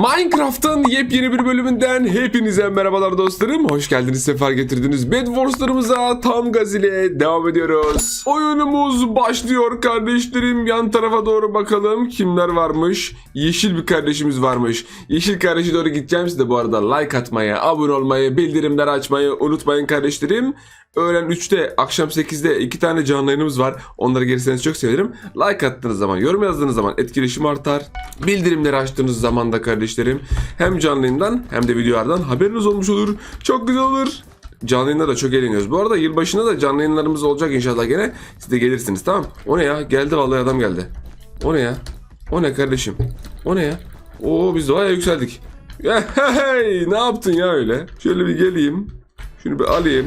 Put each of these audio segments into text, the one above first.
Minecraft'ın yepyeni bir bölümünden hepinize merhabalar dostlarım. Hoş geldiniz, sefer getirdiniz. Bed Wars'larımıza tam gaz ile devam ediyoruz. Oyunumuz başlıyor kardeşlerim. Yan tarafa doğru bakalım kimler varmış. Yeşil bir kardeşimiz varmış. Yeşil kardeşe doğru gideceğim. Siz de bu arada like atmayı, abone olmayı, bildirimleri açmayı unutmayın kardeşlerim. Öğlen 3'te, akşam 8'de iki tane canlı yayınımız var. Onları gelirseniz çok sevinirim. Like attığınız zaman, yorum yazdığınız zaman etkileşim artar. Bildirimleri açtığınız zaman da kardeşlerim hem canlı hem de videolardan haberiniz olmuş olur. Çok güzel olur. Canlı da çok eğleniyoruz. Bu arada yılbaşında da canlı yayınlarımız olacak inşallah gene. Siz de gelirsiniz tamam. O ne ya? Geldi vallahi adam geldi. O ne ya? O ne kardeşim? O ne ya? Oo biz de bayağı yükseldik. Hey, ne yaptın ya öyle? Şöyle bir geleyim. Şunu bir alayım.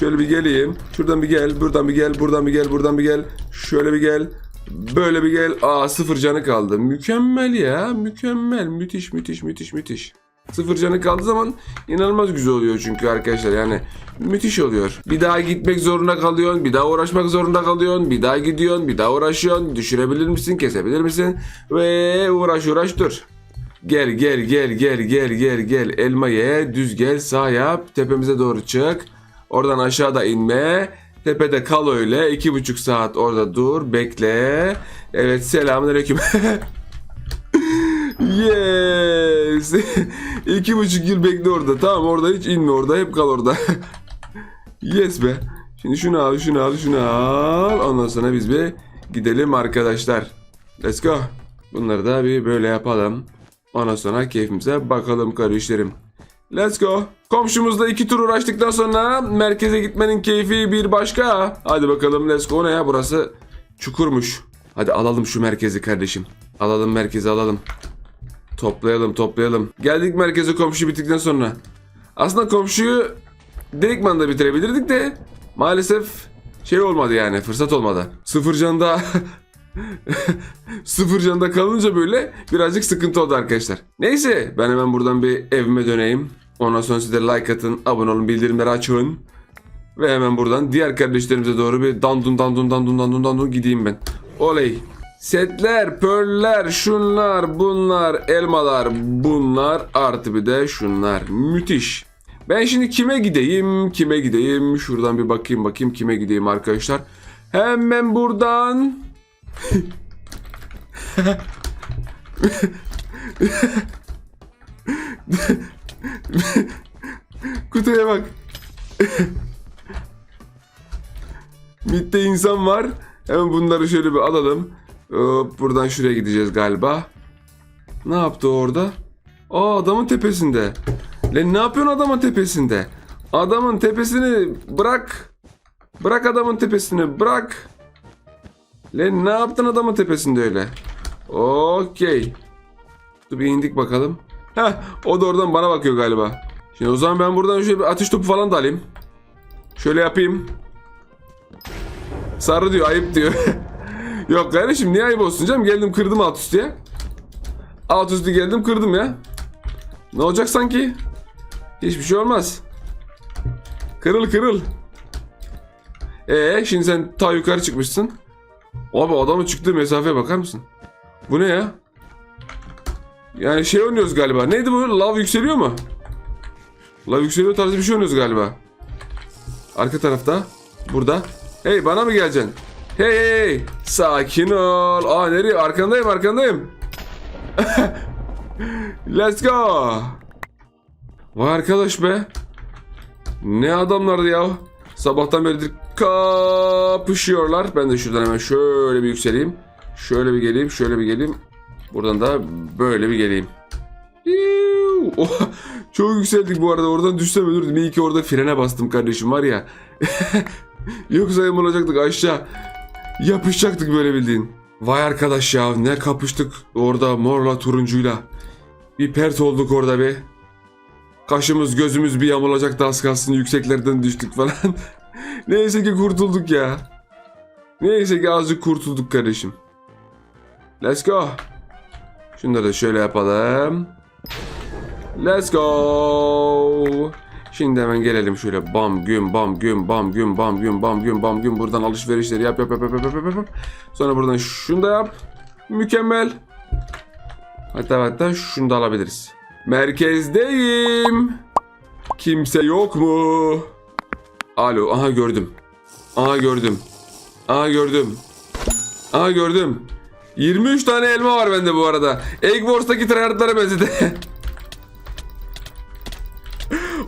Şöyle bir geleyim. Şuradan bir gel. Buradan bir gel. Buradan bir gel. Buradan bir gel. Şöyle bir gel. Böyle bir gel. Aa sıfır canı kaldı. Mükemmel ya. Mükemmel. Müthiş müthiş müthiş müthiş. Sıfır canı kaldığı zaman inanılmaz güzel oluyor çünkü arkadaşlar yani müthiş oluyor. Bir daha gitmek zorunda kalıyorsun, bir daha uğraşmak zorunda kalıyorsun, bir daha gidiyorsun, bir daha uğraşıyorsun, düşürebilir misin, kesebilir misin ve uğraş uğraş dur. Gel gel gel gel gel gel gel elma ye düz gel sağ yap tepemize doğru çık. Oradan aşağıda inme. Tepede kal öyle. iki buçuk saat orada dur. Bekle. Evet selamünaleyküm. yes. iki buçuk yıl bekle orada. Tamam orada hiç inme orada. Hep kal orada. yes be. Şimdi şunu al, şunu al, şunu al. Ondan sonra biz bir gidelim arkadaşlar. Let's go. Bunları da bir böyle yapalım. Ondan sonra keyfimize bakalım kardeşlerim. Let's go. Komşumuzla iki tur uğraştıktan sonra merkeze gitmenin keyfi bir başka. Hadi bakalım let's go. Ne ya burası çukurmuş. Hadi alalım şu merkezi kardeşim. Alalım merkezi alalım. Toplayalım toplayalım. Geldik merkeze komşu bittikten sonra. Aslında komşuyu direktman da bitirebilirdik de maalesef şey olmadı yani fırsat olmadı. Sıfır canda Sıfır canda kalınca böyle birazcık sıkıntı oldu arkadaşlar. Neyse ben hemen buradan bir evime döneyim. Ondan sonra siz de like atın, abone olun, bildirimleri açın. Ve hemen buradan diğer kardeşlerimize doğru bir dandun dandun dandun dandun dandun gideyim ben. Oley. Setler, pörler, şunlar, bunlar, elmalar, bunlar artı bir de şunlar. Müthiş. Ben şimdi kime gideyim, kime gideyim? Şuradan bir bakayım bakayım kime gideyim arkadaşlar. Hemen buradan Kutuya bak. Mitte insan var. Hemen bunları şöyle bir alalım. Hop, buradan şuraya gideceğiz galiba. Ne yaptı orada? Aa adamın tepesinde. Lan ne yapıyorsun adamın tepesinde? Adamın tepesini bırak. Bırak adamın tepesini bırak. Lan ne yaptın adamın tepesinde öyle? Okey. Bir indik bakalım. Heh o da oradan bana bakıyor galiba. Şimdi o zaman ben buradan şöyle bir ateş topu falan da alayım. Şöyle yapayım. Sarı diyor ayıp diyor. Yok kardeşim niye ayıp olsun canım geldim kırdım alt üstüye. Alt üstü geldim kırdım ya. Ne olacak sanki? Hiçbir şey olmaz. Kırıl kırıl. Ee şimdi sen ta yukarı çıkmışsın. Abi adamın çıktığı mesafeye bakar mısın? Bu ne ya? Yani şey oynuyoruz galiba. Neydi bu? Lav yükseliyor mu? Lav yükseliyor tarzı bir şey oynuyoruz galiba. Arka tarafta. Burada. Hey bana mı geleceksin? Hey hey hey. Sakin ol. Aa nereye? Arkandayım arkandayım. Let's go. Vay arkadaş be. Ne adamlardı ya. Sabahtan beridir kapışıyorlar. Ben de şuradan hemen şöyle bir yükseleyim. Şöyle bir geleyim, şöyle bir geleyim. Buradan da böyle bir geleyim. Oha, çok yükseldik bu arada. Oradan düşsem ölürdüm. İyi ki orada frene bastım kardeşim var ya. Yoksa yem olacaktık aşağı. Yapışacaktık böyle bildiğin. Vay arkadaş ya ne kapıştık orada morla turuncuyla. Bir pert olduk orada be. Kaşımız gözümüz bir yamulacaktı az kalsın yükseklerden düştük falan. Neyse ki kurtulduk ya. Neyse ki azıcık kurtulduk kardeşim. Let's go. Şunları da şöyle yapalım. Let's go. Şimdi hemen gelelim şöyle bam gün bam gün bam gün bam gün bam gün bam gün buradan alışverişleri yap yap yap yap yap yap yap. Sonra buradan şunu da yap. Mükemmel. Hatta hatta şunu da alabiliriz. Merkezdeyim. Kimse yok mu? Alo aha gördüm. Aha gördüm. Aha gördüm. Aha gördüm. 23 tane elma var bende bu arada. Egg Wars'taki tryhardlara benzedi.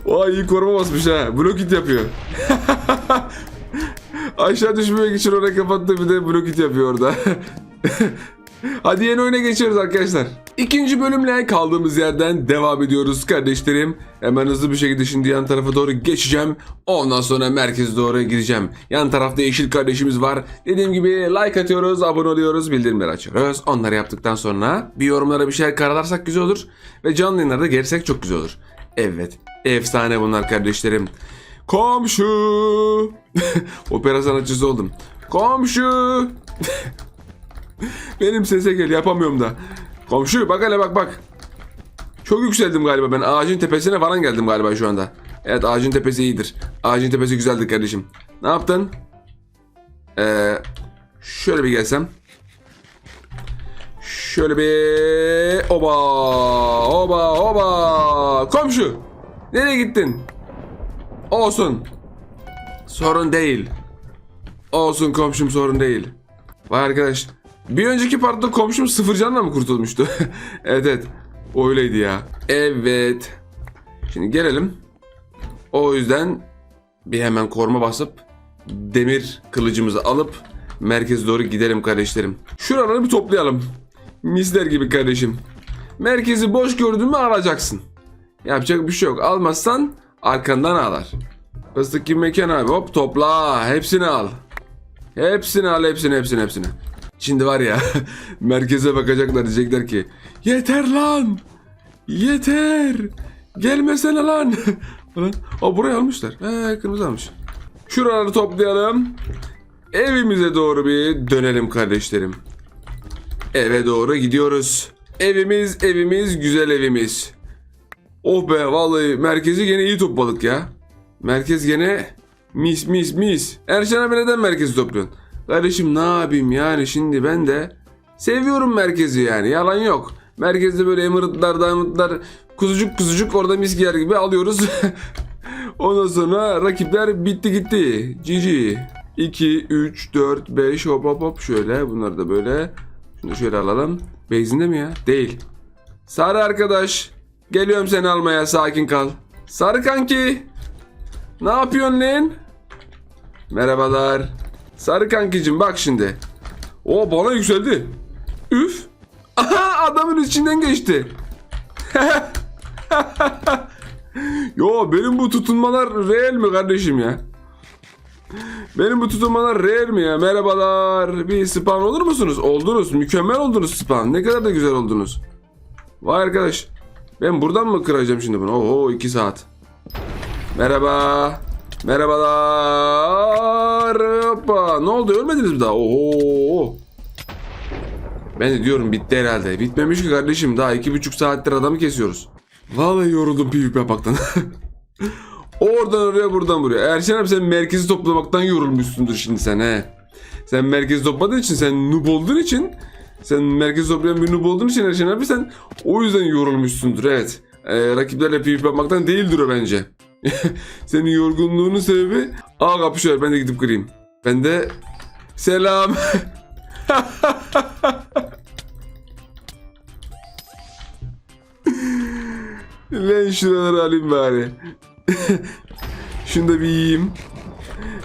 Vay iyi koruma basmış ha. Blok hit yapıyor. Aşağı düşmemek için oraya kapattı bir de blok hit yapıyor orada. Hadi yeni oyuna geçiyoruz arkadaşlar. İkinci bölümle kaldığımız yerden devam ediyoruz kardeşlerim. Hemen hızlı bir şekilde şimdi yan tarafa doğru geçeceğim. Ondan sonra merkeze doğru gideceğim. Yan tarafta yeşil kardeşimiz var. Dediğim gibi like atıyoruz, abone oluyoruz, bildirimleri açıyoruz. Onları yaptıktan sonra bir yorumlara bir şeyler karalarsak güzel olur. Ve canlı yayınlarda gelirsek çok güzel olur. Evet, efsane bunlar kardeşlerim. Komşu. Opera sanatçısı oldum. Komşu. Benim sese gel yapamıyorum da. Komşu bak hele bak bak. Çok yükseldim galiba ben ağacın tepesine falan geldim galiba şu anda. Evet ağacın tepesi iyidir. Ağacın tepesi güzeldir kardeşim. Ne yaptın? Ee, şöyle bir gelsem. Şöyle bir oba oba oba komşu nereye gittin? Olsun. Sorun değil. Olsun komşum sorun değil. Vay arkadaş. Bir önceki partta komşum sıfır canla mı kurtulmuştu? evet evet. Öyleydi ya. Evet. Şimdi gelelim. O yüzden bir hemen koruma basıp demir kılıcımızı alıp merkeze doğru gidelim kardeşlerim. Şuraları bir toplayalım. Misler gibi kardeşim. Merkezi boş gördün mü alacaksın. Yapacak bir şey yok. Almazsan arkandan ağlar. Fıstık gibi mekan abi. Hop topla. Hepsini al. Hepsini al hepsini hepsini hepsini. Şimdi var ya merkeze bakacaklar diyecekler ki yeter lan yeter gelmesene lan. Aa, burayı almışlar. He kırmızı almış. Şuraları toplayalım. Evimize doğru bir dönelim kardeşlerim. Eve doğru gidiyoruz. Evimiz evimiz güzel evimiz. Oh be vallahi merkezi gene iyi topladık ya. Merkez gene mis mis mis. Erşen abi neden merkezi topluyorsun? Kardeşim ne yapayım yani şimdi ben de seviyorum merkezi yani yalan yok. Merkezde böyle emiratlar diamondlar kuzucuk kuzucuk orada mis giyer gibi alıyoruz. Ondan sonra rakipler bitti gitti. GG. 2, 3, 4, 5 hop hop hop şöyle bunları da böyle. Şunu şöyle alalım. Beyzinde mi ya? Değil. Sarı arkadaş. Geliyorum seni almaya sakin kal. Sarı kanki. Ne yapıyorsun lan? Merhabalar. Sarı kankicim bak şimdi. O bana yükseldi. Üf. Aha adamın içinden geçti. Yo benim bu tutunmalar real mi kardeşim ya? Benim bu tutunmalar real mi ya? Merhabalar. Bir spawn olur musunuz? Oldunuz. Mükemmel oldunuz spawn. Ne kadar da güzel oldunuz. Vay arkadaş. Ben buradan mı kıracağım şimdi bunu? Oho 2 saat. Merhaba. Merhabalar. Hoppa. Ne oldu? Ölmediniz mi daha? Oho. Ben de diyorum bitti herhalde. Bitmemiş ki kardeşim. Daha iki buçuk saattir adamı kesiyoruz. Vallahi yoruldum PvP yapmaktan. Oradan oraya buradan buraya. Erşen abi sen merkezi toplamaktan yorulmuşsundur şimdi sen he. Sen merkezi topladığın için sen noob olduğun için sen merkezi toplayan bir noob olduğun için Erşen abi sen o yüzden yorulmuşsundur evet. Ee, rakiplerle PvP yapmaktan değildir o bence. Senin yorgunluğunun sebebi Aa kapışıyor ben de gidip kırayım. Ben de selam. Lan şuraları alayım bari. Şunu da bir yiyeyim.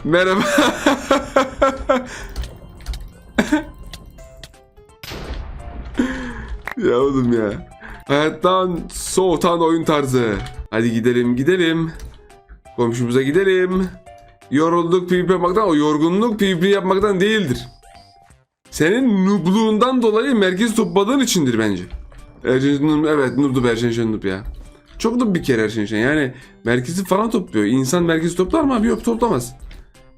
Merhaba. ya oğlum ya. Hayattan soğutan oyun tarzı. Hadi gidelim gidelim. Komşumuza gidelim. Yorulduk PvP yapmaktan o yorgunluk PvP yapmaktan değildir. Senin noobluğundan dolayı merkez topladığın içindir bence. Erşen evet noob'du Erşen Şen noob ya. Çok da bir kere Erşen Şen yani merkezi falan topluyor. İnsan merkezi toplar mı abi? Yok toplamaz.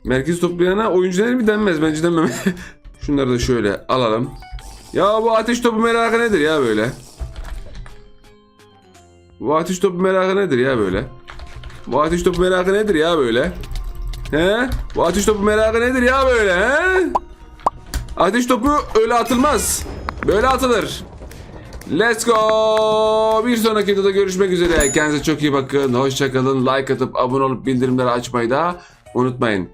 Merkezi toplayana oyuncular bir denmez bence denmem. Şunları da şöyle alalım. Ya bu ateş topu merakı nedir ya böyle? Bu ateş topu merakı nedir ya böyle? Bu ateş topu merakı nedir ya böyle? He? Bu ateş topu merakı nedir ya böyle he? Ateş topu öyle atılmaz. Böyle atılır. Let's go. Bir sonraki videoda görüşmek üzere. Kendinize çok iyi bakın. Hoşçakalın. Like atıp abone olup bildirimleri açmayı da unutmayın.